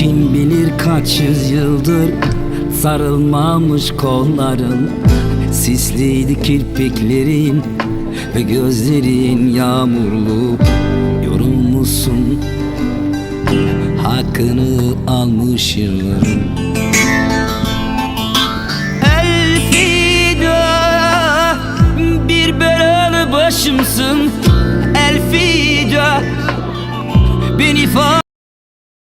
Kim bilir kaç yüzyıldır sarılmamış kolların Sisliydi kirpiklerin ve gözlerin yağmurlu. Yorulmuşsun hakkını almış Elfida bir belalı başımsın. Elfida Beni fark